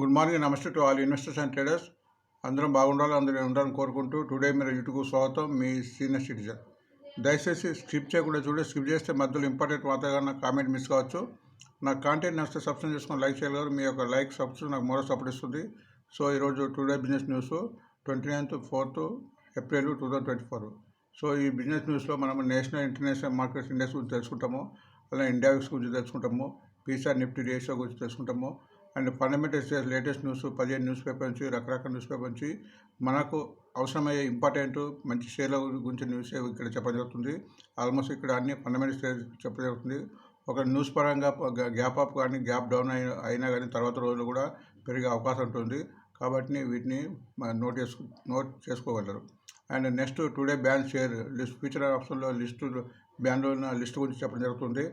Good morning నమస్తే to all investors and traders. అందరం బాగుండాలి అందరూ ఉండాలని కోరుకుంటూ టుడే మీరు యూట్యూబ్ స్వాగతం మీ సీనియర్ సిటిజన్. దయచేసి స్కిప్ చేయకుండా చూడండి స్కిప్ చేస్తే మధ్యలో ఇంపార్టెంట్ వాతావరణ కామెంట్ మిస్ కావచ్చు. నా కాంటెంట్ నచ్చితే సబ్స్క్రైబ్ చేసుకొని లైక్ చేయగలరు మీ యొక్క లైక్ సబ్స్క్రైబ్ నాకు మరో సపోర్ట్ ఇస్తుంది సో ఈరోజు today business news twenty ninth fourth April two thousand twenty four. So ఈ బిజినెస్ న్యూస్లో మనం నేషనల్ ఇంటర్నేషనల్ మార్కెట్స్ ఇండెక్స్ గురించి తెలుసుకుంటాము అలాగే ఇండియా గురించి తెలుసుకుంటాము పీసీఆర్ నిఫ్టీ రేషియో గురించి తెలుసుకుంటాము and fundamental shares latest news పదిహేను న్యూస్ పేపర్ నుంచి రకరకాల న్యూస్ పేపర్ నుంచి మనకు అవసరమయ్యే ఇంపార్టెంట్ మంచి షేర్ల గురించి న్యూస్ ఇక్కడ చెప్పడం జరుగుతుంది. ఆల్మోస్ట్ ఇక్కడ అన్ని ఫండమెంటల్ షేర్స్ చెప్పడం జరుగుతుంది. ఒక న్యూస్ పరంగా గ్యాప్ అప్ కానీ గ్యాప్ డౌన్ అయినా అయినా కానీ తర్వాత రోజులు కూడా పెరిగే అవకాశం ఉంటుంది. కాబట్టి వీటిని నోట్ చేసుకో నోట్ చేసుకోగలరు. And next today ban share list future ఆప్షన్లో లిస్టు బ్యాండ్లో ఉన్న లిస్ట్ గురించి చెప్పడం జరుగుతుంది.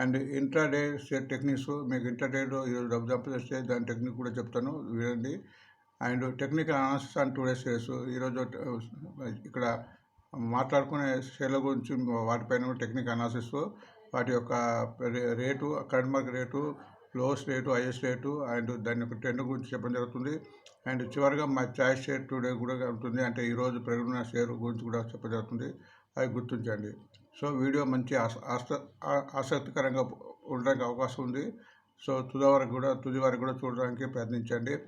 అండ్ ఇంట్రాడే షేర్ టెక్నిక్స్ మీకు ఇంట్రాడేలో ఈరోజు డబ్బు సంపాదిస్తే దాని టెక్నిక్ కూడా చెప్తాను వినండి. And technical analysis and today shares ఈరోజు ఇక్కడ మాట్లాడుకునే షేర్ల గురించి వాటిపైన టెక్నిక్ అనాలిసిస్ వాటి యొక్క rate current market rate lowest rate highest rate and దాని యొక్క ట్రెండ్ గురించి చెప్పడం జరుగుతుంది. అండ్ చివరిగా మా చాయిస్ షేర్ టుడే కూడా ఉంటుంది. అంటే ఈరోజు పెరుగుతున్న షేర్ గురించి కూడా చెప్పడం జరుగుతుంది. అది గుర్తించండి. సో వీడియో మంచి ఆస- ఆస- ఆసక్తికరంగా ఉండడానికి అవకాశం ఉంది. సో తుది వరకు కూడా తుది వరకు కూడా చూడడానికి ప్రయత్నించండి.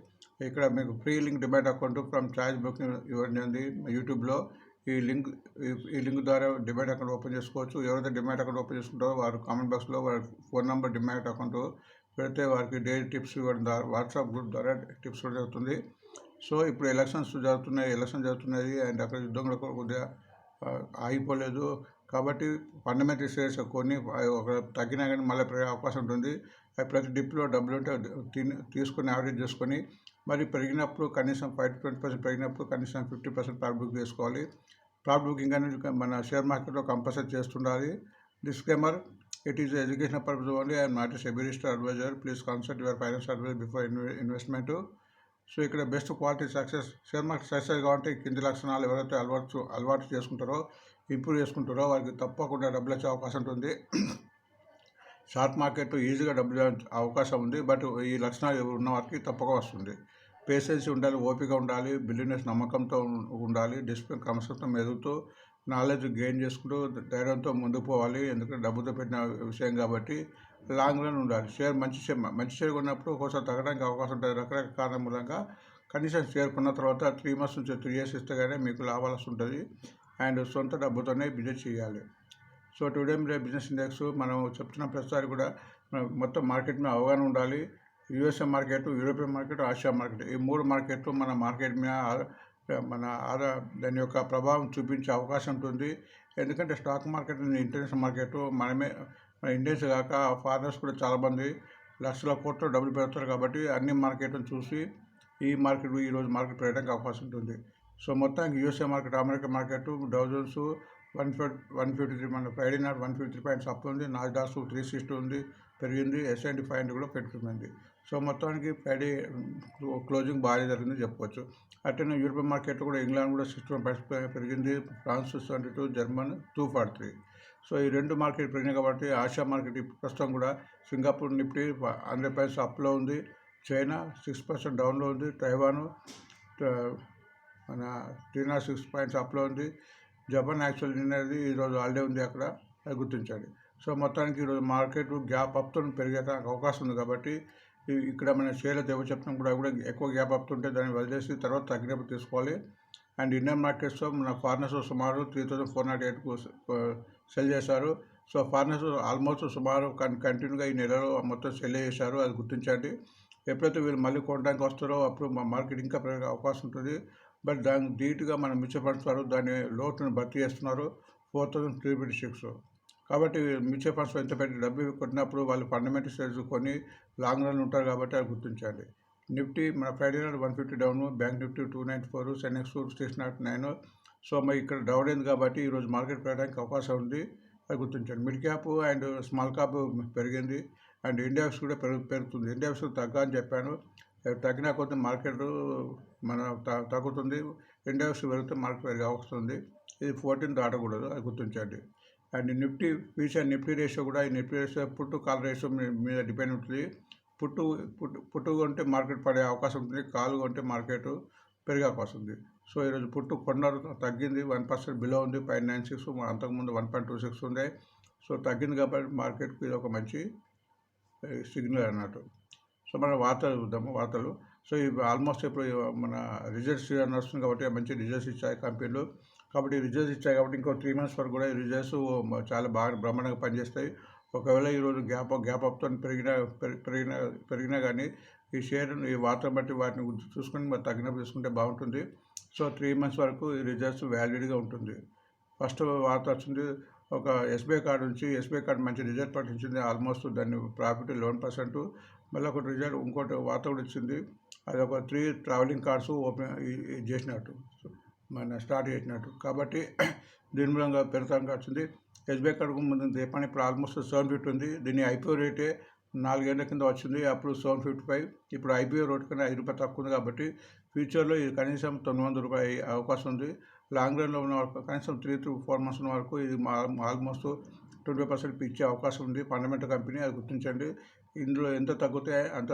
ఇక్కడ మీకు free link demand account from charge booking ఇవ్వండి యూట్యూబ్లో. ఈ లింక్ ఈ- ఈ లింక్ ద్వారా డిమాండ్ అకౌంట్ ఓపెన్ చేసుకోవచ్చు. ఎవరైతే డిమాండ్ అకౌంట్ ఓపెన్ చేసుకుంటారో వారు కామెంట్ బాక్స్లో వారి ఫోన్ నెంబర్ డిమాండ్ అకౌంట్ పెడితే వారికి డైలీ టిప్స్ ఇవ్వడం ద్వారా వాట్సాప్ గ్రూప్ ద్వారా టిప్స్ ఇవ్వడం జరుగుతుంది. సో ఇప్పుడు ఎలక్షన్స్ జరుగుతున్నాయి ఎలక్షన్ జరుగుతున్నాయి అండ్ అక్కడ యుద్ధం కూడా కొద్దిగా ఆగిపోలేదు. కాబట్టి ఫండమెంటల్ షేర్స్ కొన్ని ఒక తగ్గినా కానీ మళ్ళీ పెరిగే అవకాశం ఉంటుంది. అవి ప్రతి డిప్లో డబ్బులు ఉంటే తిని యావరేజ్ చేసుకొని మరి పెరిగినప్పుడు కనీసం ఫైవ్ టు ట్వంటీ పర్సెంట్ పెరిగినప్పుడు కనీసం ఫిఫ్టీ పర్సెంట్ ప్రాఫిట్ బుక్ చేసుకోవాలి. ప్రాఫిట్ బుకింగ్ అనేది మన షేర్ మార్కెట్లో compulsory చేస్తుండాలి. Disclaimer it is education purpose only I'm not సెబిరిస్టర్ advisor please consult your finance advise before investment so ఇక్కడ best quality success share market success కావాలంటే కింది లక్షణాలు ఎవరైతే అలవాటు అలవాటు చేసుకుంటారో ఇంప్రూవ్ చేసుకుంటారో వారికి తప్పకుండా డబ్బులు వచ్చే అవకాశం ఉంటుంది. షార్ట్ మార్కెట్ ఈజీగా డబ్బులు అవకాశం ఉంది. బట్ ఈ లక్షణాలు ఉన్న వారికి తప్పక వస్తుంది. పేషెన్స్ ఉండాలి ఓపిక ఉండాలి బిల్లినెస్ నమ్మకంతో ఉండాలి డిసిప్లిన్ క్రమశత్వం ఎదుగుతూ నాలెడ్జ్ గెయిన్ చేసుకుంటూ ధైర్యంతో ముందుకు పోవాలి. ఎందుకంటే డబ్బుతో పెట్టిన విషయం కాబట్టి లాంగ్ రన్ ఉండాలి. షేర్ మంచి షేర్ మంచి షేర్ కొన్నప్పుడు ఒకసారి తగ్గడానికి అవకాశం ఉంటుంది. రకరకాల కారణం మూలంగా కనీసం షేర్ కొన్న తర్వాత త్రీ మంత్స్ నుంచి త్రీ ఇయర్స్ ఇస్తే కానీ మీకు లాభాలు వస్తుంటుంది. అండ్ సొంత డబ్బుతోనే బిజినెస్ చేయాలి. సో టుడే మీద బిజినెస్ ఇండెక్స్ మనం చెప్తున్న ప్రతిసారి కూడా మొత్తం మార్కెట్ మీద అవగాహన ఉండాలి. USA market European market Asia market ఈ మూడు మార్కెట్లు మన మార్కెట్ మీద మన ఆదా దాని యొక్క ప్రభావం చూపించే అవకాశం ఉంటుంది. ఎందుకంటే స్టాక్ మార్కెట్ ఇంటర్నేషనల్ మార్కెట్. మనమే మన ఇండియన్స్ కాక ఫారినర్స్ కూడా చాలామంది లక్షల కోట్లు డబ్బులు పెడతారు కాబట్టి అన్ని మార్కెట్ను చూసి ఈ మార్కెట్ ఈరోజు మార్కెట్ పెరగడానికి అవకాశం ఉంటుంది. సో మొత్తానికి USA market America market Dow Jones one fifty one fifty three మన Friday not one fifty three points up ఉంది. నాస్డాక్స్ త్రీ సిక్స్టీ ఉంది పెరిగింది. ఎస్ఎండి ఫైవ్ హండ్రెడ్ కూడా పెరుగుతుంది. సో మొత్తానికి ఫ్రైడే క్లోజింగ్ బాగా జరిగింది చెప్పుకోవచ్చు అట్లనే యూరోపియన్ మార్కెట్ కూడా ఇంగ్లాండ్ కూడా సిక్స్ పాయింట్స్ పెరిగింది. France twenty two German two forty three. So ఈ రెండు మార్కెట్ పెరిగినాయి కాబట్టి ఆసియా మార్కెట్ ప్రస్తుతం కూడా సింగపూర్ నిఫ్టీ హండ్రెడ్ పాయింట్స్ అప్లో ఉంది. చైనా సిక్స్ పర్సెంట్ డౌన్లో ఉంది. తైవాన్ మన చైనా సిక్స్ పాయింట్స్ అప్లో ఉంది. జపాన్ యాక్చువల్ నిన్నది ఈరోజు హాలిడే ఉంది అక్కడ అది గుర్తించండి సో మొత్తానికి ఈరోజు మార్కెట్ గ్యాప్ అప్తో పెరిగే అవకాశం ఉంది కాబట్టి ఇక్కడ మన షేర్ల దేవ కూడా కూడా ఎక్కువ గ్యాప్ అప్ ఉంటే దాన్ని వదిలేసి తర్వాత తగ్గినప్పుడు తీసుకోవాలి. అండ్ ఇండియన్ మార్కెట్స్లో మన ఫారినర్స్ సుమారు త్రీ థౌసండ్ ఫోర్ నాట్ ఎయిట్కు సెల్ చేశారు. సో ఫారినర్స్ ఆల్మోస్ట్ సుమారు కన్ కంటిన్యూగా ఈ నెలలో మొత్తం సెల్ చేశారు. అది గుర్తించండి. ఎప్పుడైతే వీళ్ళు మళ్ళీ కొనడానికి వస్తారో అప్పుడు మా మార్కెట్ ఇంకా పెరిగే అవకాశం ఉంటుంది. బట్ దానికి ధీటుగా మన మ్యూచువల్ ఫండ్స్ వారు దాని లోటును భర్తీ చేస్తున్నారు. Four thousand three fifty six కాబట్టి మ్యూచువల్ ఫండ్స్ ఎంత పెట్టి డబ్బు కొట్టినప్పుడు వాళ్ళు ఫండమెంటల్ షేర్స్ కొని లాంగ్ రన్ ఉంటారు కాబట్టి అది గుర్తించండి నిఫ్టీ మన ఫ్రైడే నాడు one fifty down bank Nifty two nine four Sensex six nought nine. So మరి ఇక్కడ డౌన్ అయింది కాబట్టి ఈరోజు మార్కెట్ పెరగడానికి అవకాశం ఉంది. అది గుర్తించండి mid cap and small cap పెరిగింది. అండ్ ఇండియాక్స్ కూడా పెరుగు పెరుగుతుంది. ఇండియాక్స్ తగ్గ అని చెప్పాను. తగ్గిన కొద్ది మార్కెట్ మన తగ్గుతుంది. ఇండియాక్స్ పెరిగితే మార్కెట్ పెరిగే అవకాశం ఉంది. ఇది ఫోర్టీన్ దాటకూడదు. అది గుర్తించండి and Nifty future Nifty ratio కూడా ఈ Nifty ratio put call ratio మీద డిపెండ్ ఉంటుంది. పుట్టు పుట్టు పుట్టు కొంటే మార్కెట్ పడే అవకాశం ఉంటుంది. కాలు కొంటే మార్కెట్ పెరిగే అవకాశం ఉంది. సో ఈరోజు పుట్టు కొన్నారు తగ్గింది వన్ పర్సెంట్ బిలో ఉంది పాయింట్ నైన్ సిక్స్ అంతకుముందు వన్ పాయింట్ టూ సిక్స్ ఉండే. సో తగ్గింది కాబట్టి మార్కెట్కి ఇది ఒక మంచి సిగ్నల్ అన్నట్టు. సో మన వార్తలు చూద్దాము వార్తలు. సో ఇవి ఆల్మోస్ట్ ఇప్పుడు మన రిజల్ట్స్ నడుస్తుంది కాబట్టి మంచి రిజల్ట్స్ ఇచ్చాయి కంపెనీలు. కాబట్టి రిజల్ట్స్ ఇచ్చాయి కాబట్టి ఇంకో త్రీ మంత్స్ వరకు కూడా ఈ రిజల్ట్స్ చాలా బాగా బ్రహ్మాండంగా పనిచేస్తాయి. ఒకవేళ ఈరోజు గ్యాప్ గ్యాప్ అప్తో పెరిగిన పెరిగిన పెరిగినా పెరిగినా కానీ ఈ షేర్ ఈ వార్తను బట్టి వాటిని చూసుకొని మరి తగ్గినప్పుడు చూసుకుంటే బాగుంటుంది. సో త్రీ మంత్స్ వరకు ఈ రిజల్ట్స్ వ్యాలిడ్గా ఉంటుంది. ఫస్ట్ వార్త వచ్చింది ఒక ఎస్బీఐ కార్డు నుంచి ఎస్బీఐ కార్డు మంచి రిజల్ట్ ప్రకటించింది ఆల్మోస్ట్ దాన్ని ప్రాఫిట్ లెవెన్ పర్సెంట్ మళ్ళీ ఒకటి రిజల్ట్ ఇంకోటి వార్త కూడా ఇచ్చింది. అది ఒక త్రీ ట్రావెలింగ్ కార్డ్స్ ఓపెన్ చేసినట్టు. మన స్టార్ట్ చేసినట్టు. కాబట్టి దీని మూలంగా పెడతాం వచ్చింది. ఎస్బీఐ కార్డుకు ముందు దీపాన్ని ఇప్పుడు ఆల్మోస్ట్ సెవెన్ ఫిఫ్టీ ఉంది. దీని ఐపీఓ రేటే నాలుగేళ్ళ కింద వచ్చింది. అప్పుడు సెవెన్ ఫిఫ్టీ ఫైవ్. ఇప్పుడు ఐపీఓ రోడ్ కన్నా ఐదు రూపాయలు తక్కువ ఉంది కాబట్టి ఫ్యూచర్లో ఇది కనీసం తొమ్మిది వందల రూపాయలు అవకాశం ఉంది. లాంగ్ రన్లో ఉన్న వరకు కనీసం త్రీ టు ఫోర్ మంత్స్ ఉన్న వరకు ఇది ఆల్మోస్ట్ ట్వంటీ పర్సెంట్ ఇచ్చే అవకాశం ఉంది. ఫండమెంటల్ కంపెనీ అది గుర్తించండి. ఇందులో ఎంత తగ్గితే అంత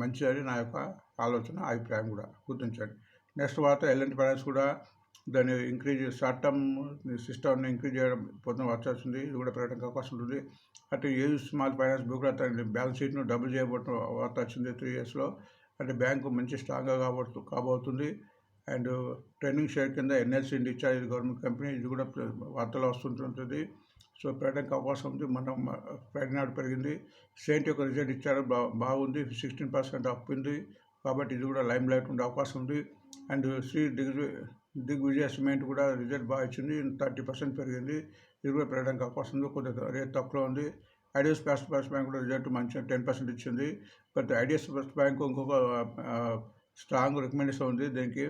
మంచిదని నా యొక్క ఆలోచన అభిప్రాయం కూడా గుర్తించండి. నెక్స్ట్ వార్త ఎల్ఎన్టీ ఫైనాన్స్ కూడా దాన్ని ఇంక్రీజ్ షార్ట్ టర్మ్ సిస్టమ్ని ఇంక్రీజ్ చేయడం పొద్దున వచ్చింది ఇది కూడా పెరగడానికి అవకాశం ఉంటుంది. అటు ఏ స్మాల్ ఫైనాన్స్ బుక్ కూడా తన బ్యాలెన్స్ షీట్ను డబుల్ చేయబోతున్న వార్త వచ్చింది త్రీ ఇయర్స్లో అంటే బ్యాంకు మంచి స్ట్రాంగ్గా కాబోతు కాబోతుంది. అండ్ ట్రైనింగ్ షేర్ కింద ఎన్ఎల్సీ ఇచ్చారు ఇది గవర్నమెంట్ కంపెనీ ఇది కూడా వార్తలు వస్తుంటుంది సో పెరగడానికి అవకాశం ఉంది. మనం ఫ్రైడే నాడు పెరిగింది. సెయింట్ యొక్క రిజల్ట్ ఇచ్చారు. బా బాగుంది. సిక్స్టీన్ పర్సెంట్ అప్ ఉంది. కాబట్టి ఇది కూడా లైమ్ లైట్ ఉండే అవకాశం ఉంది. అండ్ శ్రీ దిగ్విజయ దిగ్విజయ సిమెంట్ కూడా రిజల్ట్ బాగా ఇచ్చింది. థర్టీ పర్సెంట్ పెరిగింది. ఇది కూడా పెరగడానికి అవకాశం ఉంది కొద్దిగా రేట్ తక్కువ ఉంది. ఐడిఎస్ ఫస్ట్ ఫస్ట్ బ్యాంక్ కూడా రిజల్ట్ మంచిగా టెన్ పర్సెంట్ ఇచ్చింది. బట్ ఐడిఎస్ ఫస్ట్ బ్యాంక్ ఇంకొక స్ట్రాంగ్ రికమెండేషన్ ఉంది దీనికి.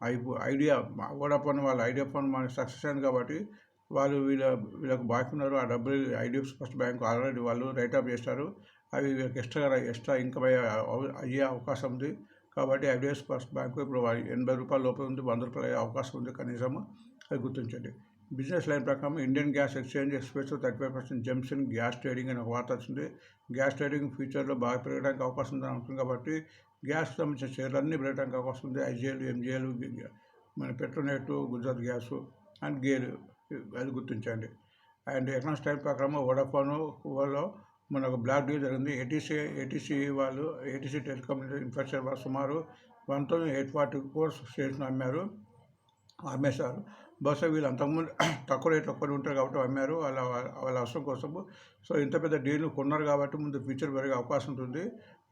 ఐ ఐడియా వోడాఫోన్ వాళ్ళ ఐడియా ఫోన్ మనకి సక్సెస్ అయింది కాబట్టి వాళ్ళు వీళ్ళ వీళ్ళకి బాకీ ఉన్నారు. ఆ డబ్బులు ఐడిఎఫ్ ఫస్ట్ బ్యాంక్ ఆల్రెడీ వాళ్ళు రైట్ ఆఫ్ చేస్తారు అవి వీళ్ళకి ఎక్స్ట్రా ఎక్స్ట్రా ఇన్కమ్ అయ్యే అయ్యే అవకాశం ఉంది. కాబట్టి ఐడిఎస్ ఫస్ట్ బ్యాంకు ఇప్పుడు ఎనభై రూపాయల లోపల ఉంది వంద రూపాయలు అయ్యే అవకాశం ఉంది కనీసం అది గుర్తించండి. బిజినెస్ లైన్ ప్రకారం Indian gas exchange express thirty five percent జంప్షన్ gas trading అనే ఒక వార్త వచ్చింది. గ్యాస్ ట్రేడింగ్ ఫ్యూచర్లో బాగా పెరగడానికి అవకాశం ఉందని ఉంటుంది కాబట్టి గ్యాస్ సంబంధించిన షేర్లు అన్నీ పెరగడానికి అవకాశం ఉంది. ఐజీఎల్ ఎంజీఎల్ మన పెట్రోనెట్ గుజరాత్ గ్యాస్ అండ్ గేర్ అది గుర్తించండి. అండ్ ఎకనామిక్స్ టైం ప్రకారం వోడాఫోన్ వాళ్ళు మన ఒక బ్లాక్ డీల్ జరిగింది. ఏటీసీ ఏటీసీ వాళ్ళు ఏటీసీ టెలికమ్యూనికేషన్ ఇన్ఫ్రాస్ట్రక్చర్ వాళ్ళు సుమారు one thousand eight forty crores షేర్స్ని అమ్మారు అమ్మేశారు. బహుశా వీళ్ళు అంతకుముందు తక్కువ రేట్లు ఒక్కరు ఉంటారు కాబట్టి అమ్మారు. వాళ్ళ వాళ్ళ అవసరం కోసము సో ఇంత పెద్ద డీల్ కొన్నారు కాబట్టి ముందు ఫ్యూచర్ పెరిగే అవకాశం ఉంటుంది.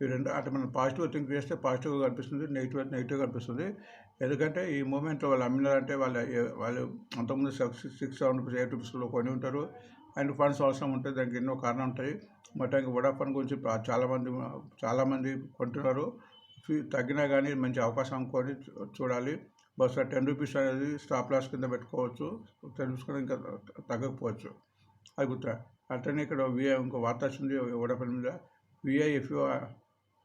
ఈ రెండు అంటే మనం పాజిటివ్ థింక్ చేస్తే పాజిటివ్గా కనిపిస్తుంది నెగిటివ్ అయితే నెగిటివ్ కనిపిస్తుంది. ఎందుకంటే ఈ మూమెంట్లో వాళ్ళు అమ్మినారంటే వాళ్ళ వాళ్ళు అంతకుముందు six six seven rupees eight రూపీస్లో కొని ఉంటారు. అండ్ ఫండ్స్ అవసరం ఉంటుంది దానికి ఎన్నో కారణాలు ఉంటాయి. మొత్తానికి వడాఫోన్ గురించి చాలామంది చాలామంది కొంటున్నారు. ఫీ తగ్గినా కానీ మంచి అవకాశం కొని చూడాలి. బహుశా టెన్ రూపీస్ అనేది స్టాప్ లాస్ కింద పెట్టుకోవచ్చు. టెన్ రూపీస్ ఇంకా తగ్గకపోవచ్చు. అది గుర్తు అట్లనే ఇక్కడ విఐ ఇంకో వార్త వచ్చింది. వడపల్లి మీద విఐఎఫ్ఓ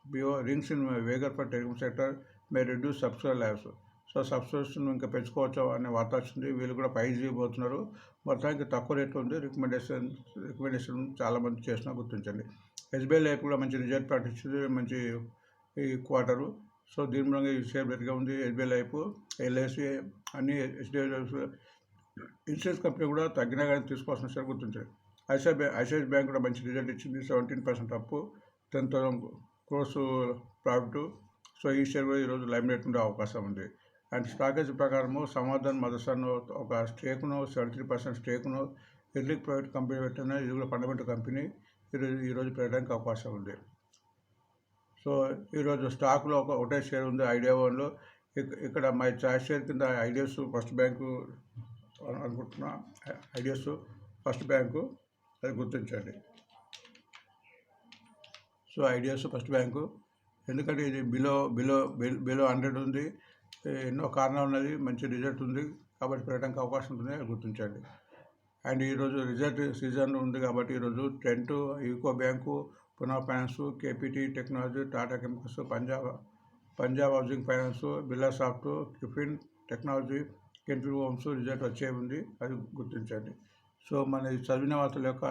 బిఓ rings in వేగర్ for telecom sector may reduce subscribe lives so subscription ఇంకా పెంచుకోవచ్చు అనే వార్త వచ్చింది వీళ్ళు కూడా ఫైవ్ జీ పోతున్నారు. మొత్తానికి తక్కువ రేట్ ఉంది. రికమెండేషన్ రికమెండేషన్ చాలామంది చేసినా గుర్తించండి. ఎస్బీఐ లైఫ్ కూడా మంచి రిజల్ట్ ప్రకటించింది. మంచి ఈ క్వార్టరు సో దీని మూలంగా ఈ షేర్ బెటర్గా ఉంది. ఎస్బీఐ లైఫ్ ఎల్ఐసి అన్ని హెచ్డిఎఫ్ ఇన్సూరెన్స్ కంపెనీ కూడా తగ్గినా కానీ తీసుకోవాల్సిన షేర్ గుర్తించండి. ఐసిఐ బ్యాంక్ ఐసిఐ బ్యాంక్ కూడా మంచి రిజల్ట్ ఇచ్చింది. Seventeen percent up ten thousand crores profit so ఈ షేర్ కూడా ఈరోజు లైమ్ రేట్ ఉండే అవకాశం ఉంది. అండ్ స్టాకేజ్ ప్రకారము సమాధాన్ మదర్సన్ను ఒక స్టేక్ను సెవెంటీ త్రీ పర్సెంట్ స్టేక్ను ఎర్లిక్ ప్రైవేట్ కంపెనీ పెట్టిన ఇది కూడా ఫండమెంటల్ కంపెనీ ఈరోజు ఈరోజు పెరగడానికి అవకాశం ఉంది. సో ఈరోజు స్టాక్లో ఒక ఒకటే షేర్ ఉంది ఐడియా వన్లో. ఇక్కడ మై చాయిస్ షేర్ కింద ఐడియాస్ ఫస్ట్ బ్యాంకు అనుకుంటున్నా ఐడియాస్ ఫస్ట్ బ్యాంకు అది గుర్తించండి. సో ఐడియాస్ ఫస్ట్ బ్యాంకు. ఎందుకంటే ఇది బిలో బిలో బిలో హండ్రెడ్ ఉంది. ఎన్నో కారణాలు ఉన్నది మంచి రిజల్ట్ ఉంది కాబట్టి పెరగడానికి అవకాశం ఉంటుంది అది గుర్తించండి. అండ్ ఈరోజు రిజల్ట్ సీజన్ ఉంది కాబట్టి ఈరోజు tent UCO bank Poona finance KPT technology Tata chemicals Punjab Punjab housing finance Birla soft tiffin technology కెన్ఫీ హోమ్స్ రిజల్ట్ వచ్చే ఉంది అది గుర్తించండి. సో మన చదివిన వార్తల యొక్క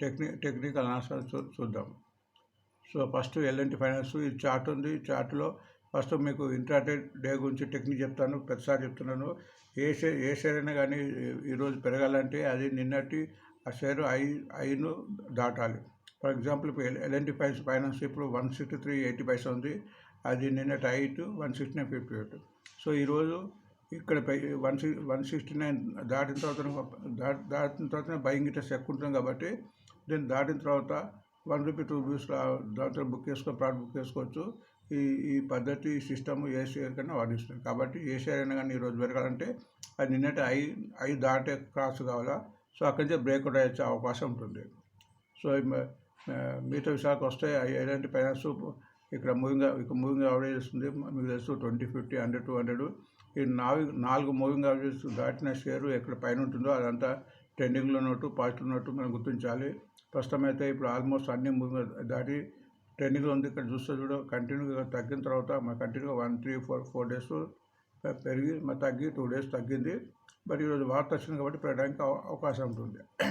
టెక్ని టెక్నికల్ ఆన్సర్ చూ చూద్దాం. సో ఫస్ట్ ఎల్ఎన్టీ ఫైనాన్స్ ఈ చార్ట్ ఉంది. ఈ చార్ట్లో ఫస్ట్ మీకు ఇంట్రాడే డే గురించి టెక్నిక్ చెప్తాను ప్రతిసారి చెప్తున్నాను. ఏ షేర్ ఏ షేర్ అయినా కానీ ఈరోజు పెరగాలంటే అది నిన్నటి ఆ షేర్ ఐ ఐను దాటాలి. ఫర్ ఎగ్జాంపుల్ ఇప్పుడు ఎల్ఎన్టీ ఫైనాన్స్ ఫైనాన్స్ ఇప్పుడు one sixty three eighty paisa ఉంది. అది నిన్నటి ఐటు one sixty nine fifty eight. So ఈరోజు ఇక్కడ one six one sixty nine దాటిన తర్వాత దాటి దాటిన తర్వాత బయింగ్ ఇంట్రెస్ట్ ఎక్కువ ఉంటుంది కాబట్టి దీన్ని దాటిన తర్వాత వన్ రూపీ టూ రూపీస్ దాంట్లో బుక్ చేసుకో ప్రోడక్ట్ బుక్ చేసుకోవచ్చు. ఈ ఈ పద్ధతి సిస్టమ్ ఏ కన్నా వాదిస్తుంది కాబట్టి ఏసీఆర్ అయినా కానీ ఈరోజు పెరగాలంటే అది నిన్నటి ఐ ఐ దాటే క్రాస్ కావాలా? సో అక్కడి నుంచి బ్రేక్అవుట్ అయ్యే అవకాశం ఉంటుంది. సో మిగతా విషయాలకు వస్తే ఎలాంటి ఫైనాన్స్ ఇక్కడ మూవింగ్ ఇక్కడ మూవింగ్ యావరేజ్ వస్తుంది. మీకు తెలుసు twenty fifty hundred two hundred. ఈ నాలుగు నాలుగు మూవింగ్ యావరేజ్ దాటిన షేరు ఎక్కడ పైన ఉంటుందో అదంతా ట్రెండింగ్లో ఉన్నట్టు పాజిటివ్ ఉన్నట్టు మనం గుర్తించాలి. ప్రస్తుతం అయితే ఇప్పుడు ఆల్మోస్ట్ అన్ని మూవింగ్ దాటి ట్రెండింగ్లో ఉంది. ఇక్కడ చూస్తే చూడ కంటిన్యూగా తగ్గిన తర్వాత మా కంటిన్యూగా one three four four days పెరిగి మా తగ్గి టూ డేస్ తగ్గింది. బట్ ఈరోజు వార్త వచ్చింది కాబట్టి పెరగడానికి అవ- అవకాశం ఉంటుంది.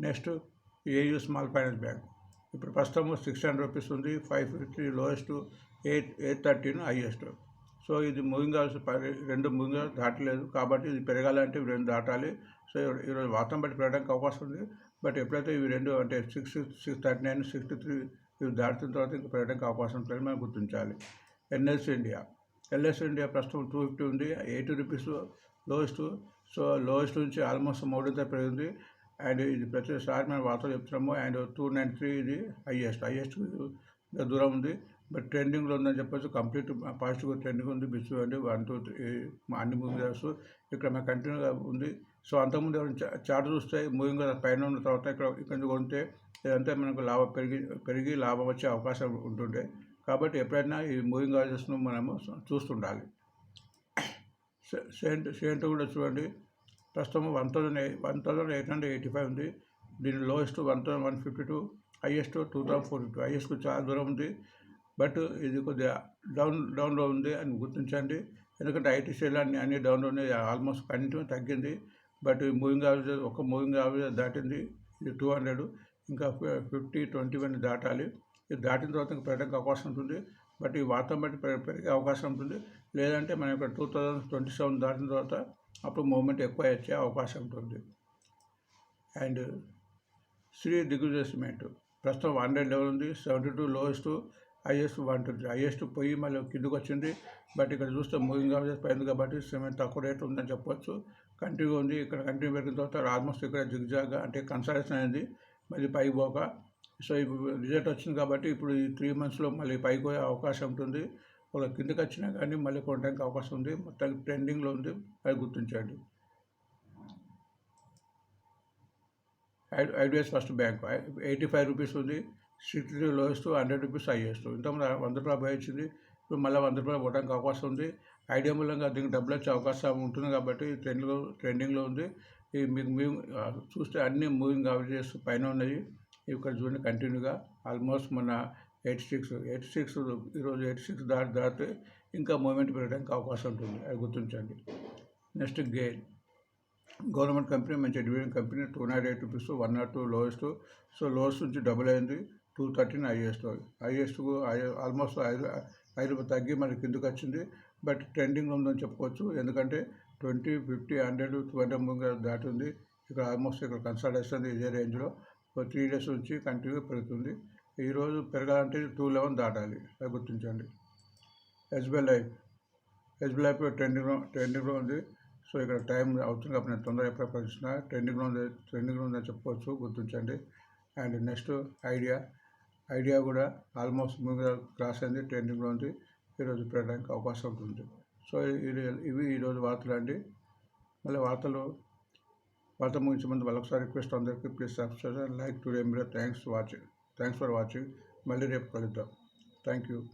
Next AU small finance bank ఇప్పుడు ప్రస్తుతం సిక్స్ హండ్రెడ్ రూపీస్ ఉంది. Five fifty lowest eight eight thirteen highest so ఇది మూవింగ్ కావాల్సిన రెండు మూవింగ్ దాటలేదు. కాబట్టి ఇది పెరగాలంటే ఇవి రెండు దాటాలి. సో ఈరోజు వాతం బట్టి పెరగడానికి అవకాశం ఉంది. బట్ ఎప్పుడైతే ఇవి రెండు అంటే six six thirty nine sixty three ఇవి దాటిన తర్వాత ఇంకా పెరగడానికి అవకాశం ఉంటుందని మనం గుర్తించాలి. NS India. ఎల్ఎస్ ఇండియా ప్రస్తుతం టూ ఫిఫ్టీ ఉంది. Eighty rupees lowest. So lowest నుంచి ఆల్మోస్ట్ మూడుతో పెరిగింది అండ్ ఇది ప్రతిసారి మనం వార్తలు చెప్తున్నాము. అండ్ టూ నైన్ త్రీ ఇది హైయెస్ట్. హైయెస్ట్ దూరం ఉంది. బట్ ట్రెండింగ్లో ఉందని చెప్పొచ్చు. కంప్లీట్ పాజిటివ్ ట్రెండింగ్ ఉంది బిచ్చు అండి వన్ టూ త్రీ అన్ని మూవీస్ ఇక్కడ మన కంటిన్యూగా ఉంది. సో అంతకుముందు ఎవరైనా చా- చార్ట్ చూస్తే మూవింగ్ పైన ఉన్న తర్వాత ఇక్కడ ఇక్కడ నుంచి కొంటే ఇదంతా మనకు లాభం పెరిగి పెరిగి లాభం వచ్చే అవకాశం ఉంటుండే. కాబట్టి ఎప్పుడైనా ఈ మూవింగ్ ఆర్జెస్ను మనము చూస్తుండాలి. సెంట్ సెంట్ కూడా చూడండి. ప్రస్తుతం one thousand one thousand eight hundred eighty five ఉంది. దీని lowest one thousand one fifty two highest two thousand four fifty హైయెస్ట్కు చాలా దూరం ఉంది. బట్ ఇది కొద్దిగా డౌన్ డౌన్లో ఉంది అని గుర్తించండి. ఎందుకంటే ఐటీ సేల్ అన్ని అన్ని డౌన్లో ఉన్నాయి ఆల్మోస్ట్ కంటిన్యూ తగ్గింది. బట్ మూవింగ్ యావరేజ్ ఒక మూవింగ్ యావరేజ్ దాటింది. ఇది టూ హండ్రెడ్ ఇంకా ఫిఫ్టీ ట్వంటీ వన్ దాటాలి. ఇది దాటిన తర్వాత ఇంకా పెరగడానికి అవకాశం ఉంటుంది. బట్ ఈ వార్త బట్టి పెరిగే అవకాశం ఉంటుంది. లేదంటే మనం ఇక్కడ టూ థౌజండ్ ట్వంటీ సెవెన్ దాటిన తర్వాత అప్పుడు మూమెంట్ ఎక్కువ వచ్చే అవకాశం ఉంటుంది. అండ్ శ్రీ దిగ్విజయ సిమెంట్ ప్రస్తుతం హండ్రెడ్ లెవెల్ ఉంది. Seventy two lowest. Highest one twenty highest పోయి మళ్ళీ కిందకు వచ్చింది. బట్ ఇక్కడ చూస్తే మూవింగ్ ఆఫీస్ పైంది కాబట్టి సిమెంట్ తక్కువ రేట్ ఉందని చెప్పొచ్చు. కంటిన్యూ ఉంది. ఇక్కడ కంటిన్యూ పెరిగిన తర్వాత ఆల్మోస్ట్ ఇక్కడ జిగ్జాగ్ అంటే కన్సల్టేషన్ అయింది. మళ్ళీ పైకి పోక. సో ఇప్పుడు రిజల్ట్ వచ్చింది కాబట్టి ఇప్పుడు ఈ త్రీ మంత్స్లో మళ్ళీ పైకి పోయే అవకాశం ఉంటుంది. ఒక కిందకి వచ్చినా కానీ మళ్ళీ కొనడానికి అవకాశం ఉంది. మొత్తం ట్రెండింగ్లో ఉంది. అది గుర్తించండి. Ideas first bank. Eighty five rupees ఉంది. Sixty three lowest hundred rupees highest ఇంతకుముందు వంద రూపాయలు పోయి వచ్చింది ఇప్పుడు మళ్ళీ వంద రూపాయలు పోవడానికి అవకాశం ఉంది. ఐడియా మూలంగా దీనికి డబ్బులు వచ్చే అవకాశం ఉంటుంది కాబట్టి ట్రెండ్లో ట్రెండింగ్లో ఉంది. ఈ మీకు మేము చూస్తే అన్ని మూవింగ్ యావరేజెస్ పైన ఉన్నాయి. ఇక్కడ చూడండి కంటిన్యూగా. ఆల్మోస్ట్ మన ఎయిట్ సిక్స్ ఎయిట్ సిక్స్ ఈరోజు ఎయిట్ సిక్స్ దాటి దాటితే ఇంకా మూమెంట్ పెరగడానికి అవకాశం ఉంటుంది. అది గుర్తించండి. నెక్స్ట్ గెయిన్ గవర్నమెంట్ కంపెనీ మంచి division company two nought eight rupees one nought two lowest so lowest నుంచి డబుల్ అయింది. Two thirteen highest highest almost ఐదు ఐదు రూపాయలు తగ్గి మరి కిందకి వచ్చింది. బట్ ట్రెండింగ్ ఉందని చెప్పుకోవచ్చు. ఎందుకంటే twenty fifty hundred two hundred ముందు దాటింది. ఇక్కడ ఆల్మోస్ట్ ఇక్కడ కన్సల్టేషన్ ఇదే రేంజ్లో. త్రీ డేస్ నుంచి కంటిన్యూ పెరుగుతుంది. ఈరోజు పెరగాలంటే టూ లెవెన్ దాటాలి. అది గుర్తించండి. SBI life. ఎస్బీఐ లైఫ్ ట్రెండింగ్లో ట్రెండింగ్లో ఉంది. సో ఇక్కడ టైం అవుతుంది కాబట్టి నేను తొందరగా ఎప్పుడు పరిచిన ట్రెండింగ్లో ఉంది ట్రెండింగ్లో ఉందని చెప్పుకోవచ్చు. గుర్తించండి. And next idea. ఐడియా కూడా ఆల్మోస్ట్ ముందుగా క్లాస్ అయింది ట్రెండింగ్లో ఉంది. ఈరోజు పెట్టడానికి అవకాశం ఉంటుంది. సో ఇది ఇవి ఈరోజు వార్తలు అండి. మళ్ళీ వార్తలు వార్త ముగించే ముందు మళ్ళొకసారి రిక్వెస్ట్ అందరికీ ప్లీజ్ సబ్స్క్రైబ్ లైక్ టు మీరు thanks watching. Thanks for watching. మళ్ళీ రేపు కలుద్దాం. Thank you.